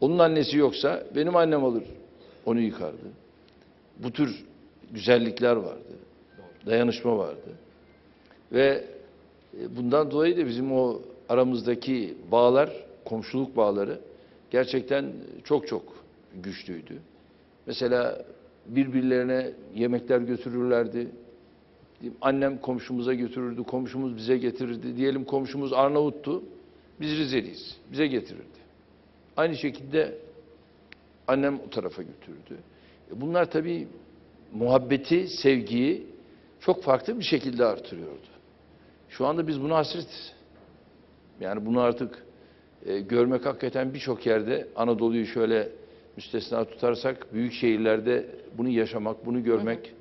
Onun annesi yoksa benim annem alır. Onu yıkardı. Bu tür güzellikler vardı. Dayanışma vardı. Ve e, bundan dolayı da bizim o aramızdaki bağlar, komşuluk bağları gerçekten çok çok güçlüydü. Mesela birbirlerine yemekler götürürlerdi. Annem komşumuza götürürdü, komşumuz bize getirirdi. Diyelim komşumuz Arnavut'tu, biz Rizeliyiz, bize getirirdi. Aynı şekilde annem o tarafa götürürdü. E Bunlar tabii muhabbeti, sevgiyi çok farklı bir şekilde artırıyordu. Şu anda biz buna hasretiz. Yani bunu artık e, görmek hakikaten birçok yerde Anadolu'yu şöyle müstesna tutarsak büyük şehirlerde bunu yaşamak, bunu görmek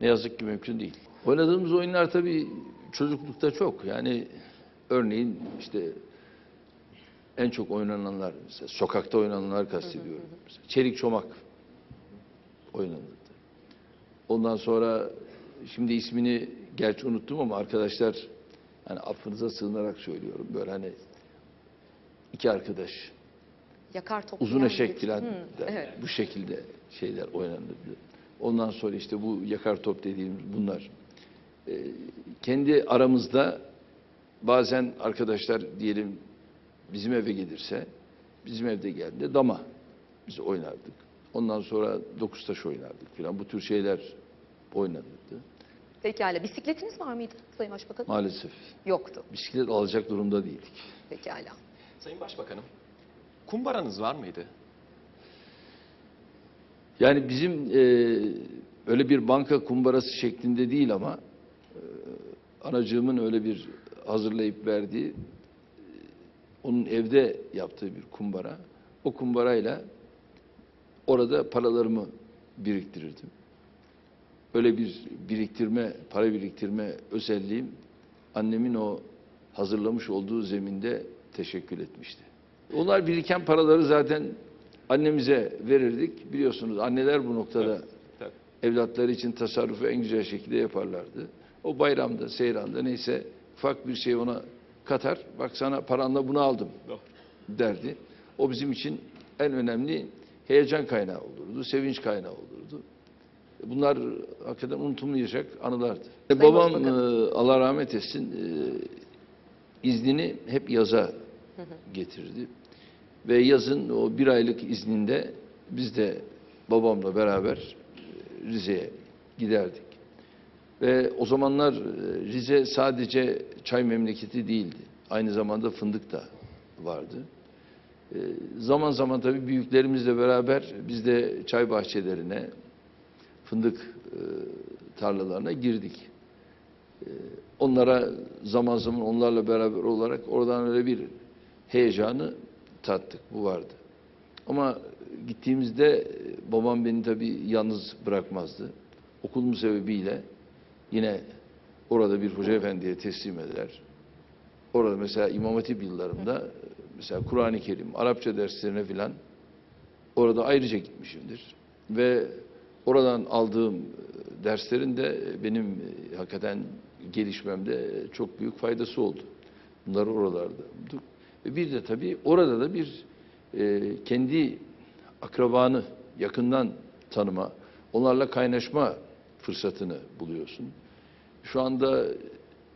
ne yazık ki mümkün değil. Oynadığımız oyunlar tabii çocuklukta çok. Yani örneğin işte en çok oynananlar, mesela sokakta oynananlar kastediyorum. Mesela çelik çomak oynanırdı. Ondan sonra şimdi ismini gerçi unuttum ama arkadaşlar hani affınıza sığınarak söylüyorum. Böyle hani iki arkadaş Yakar toplayan uzun eşek filan Hı, evet. bu şekilde şeyler oynanırdı. Ondan sonra işte bu yakar top dediğimiz bunlar. Ee, kendi aramızda bazen arkadaşlar diyelim bizim eve gelirse bizim evde geldiğinde dama biz oynardık. Ondan sonra dokuz taş oynardık filan. Bu tür şeyler oynanırdı. Pekala. Bisikletiniz var mıydı Sayın Başbakanım? Maalesef Yoktu. bisiklet alacak durumda değildik. Pekala. Sayın Başbakanım, kumbaranız var mıydı? Yani bizim e, öyle bir banka kumbarası şeklinde değil ama e, anacığımın öyle bir hazırlayıp verdiği onun evde yaptığı bir kumbara. O kumbarayla orada paralarımı biriktirirdim. Öyle bir biriktirme, para biriktirme özelliğim annemin o hazırlamış olduğu zeminde teşekkül etmişti. Onlar biriken paraları zaten annemize verirdik. Biliyorsunuz anneler bu noktada Tabii. evlatları için tasarrufu en güzel şekilde yaparlardı. O bayramda, seyranda neyse ufak bir şey ona katar. Bak sana paranla bunu aldım derdi. O bizim için en önemli heyecan kaynağı olurdu, sevinç kaynağı olurdu. Bunlar hakikaten unutulmayacak anılardı. Sayın Babam Başbakan. e, Allah rahmet etsin e, iznini hep yaza getirdi. Ve yazın o bir aylık izninde biz de babamla beraber e, Rize'ye giderdik. Ve o zamanlar e, Rize sadece çay memleketi değildi. Aynı zamanda fındık da vardı. E, Zaman zaman tabii büyüklerimizle beraber biz de çay bahçelerine, fındık e, tarlalarına girdik. Onlara zaman zaman onlarla beraber olarak oradan öyle bir heyecanı tattık. Bu vardı. Ama gittiğimizde babam beni tabii yalnız bırakmazdı. Okulum sebebiyle yine orada bir hoca efendiye teslim eder. Orada mesela İmam Hatip yıllarımda e, mesela Kur'an-ı Kerim, Arapça derslerine filan orada ayrıca gitmişimdir. Ve oradan aldığım e, derslerin de benim e, hakikaten gelişmemde çok büyük faydası oldu. Bunları oralarda bulduk. Ve bir de tabii orada da bir e, kendi akrabanı yakından tanıma, onlarla kaynaşma fırsatını buluyorsun. Şu anda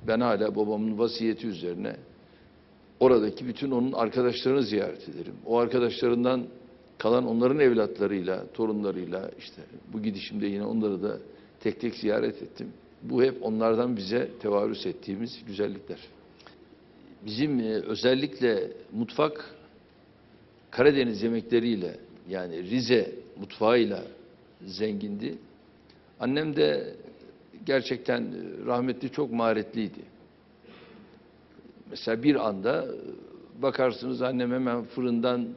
ben hala babamın vasiyeti üzerine oradaki bütün onun arkadaşlarını ziyaret ederim. O arkadaşlarından kalan onların evlatlarıyla, torunlarıyla işte bu gidişimde yine onları da tek tek ziyaret ettim. Bu hep onlardan bize tevarüs ettiğimiz güzellikler. Bizim e, özellikle mutfak Karadeniz yemekleriyle yani Rize mutfağıyla zengindi. Annem de gerçekten e, rahmetli çok maharetliydi. Mesela bir anda e, bakarsınız annem hemen fırından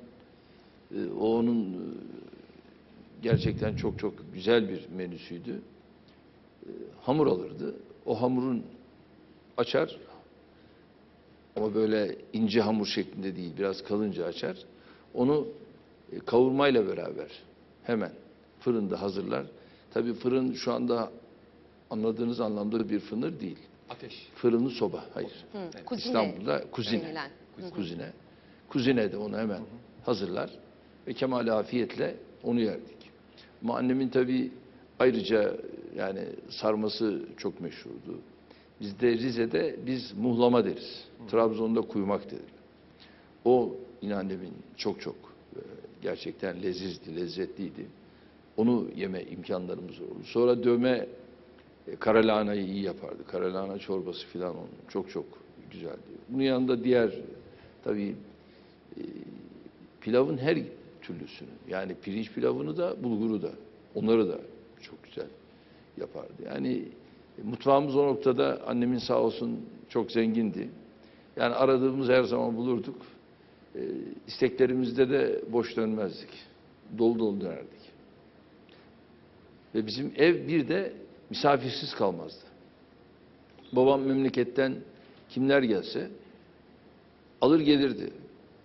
e, o onun gerçekten çok çok güzel bir menüsüydü. Hamur alırdı. O hamurun açar ama böyle ince hamur şeklinde değil, biraz kalınca açar. Onu kavurmayla beraber hemen fırında hazırlar. Tabii fırın şu anda anladığınız anlamda bir fırın değil. Ateş. Fırını soba, hayır. Hı, kuzine İstanbul'da kuzine. denilen. Kuzine. Kuzine de onu hemen hazırlar ve kemal afiyetle onu yerdik. Ama annemin tabii ayrıca yani sarması çok meşhurdu. Bizde Rize'de biz muhlama deriz. Trabzon'da kuymak denir. O yine annemin çok çok e, gerçekten lezizdi, lezzetliydi. Onu yeme imkanlarımız oldu. Sonra dövme e, karalahanayı iyi yapardı. Karalahana çorbası falan onun çok çok güzeldi. Bunun yanında diğer tabii e, pilavın her türlüsünü yani pirinç pilavını da bulguru da onları da çok güzel yapardı. Yani e, mutfağımız o noktada annemin sağ olsun çok zengindi. Yani aradığımız her zaman bulurduk. E, isteklerimizde de boş dönmezdik. Dolu dolu dönerdik. Ve bizim ev bir de misafirsiz kalmazdı. Babam memleketten kimler gelse alır gelirdi.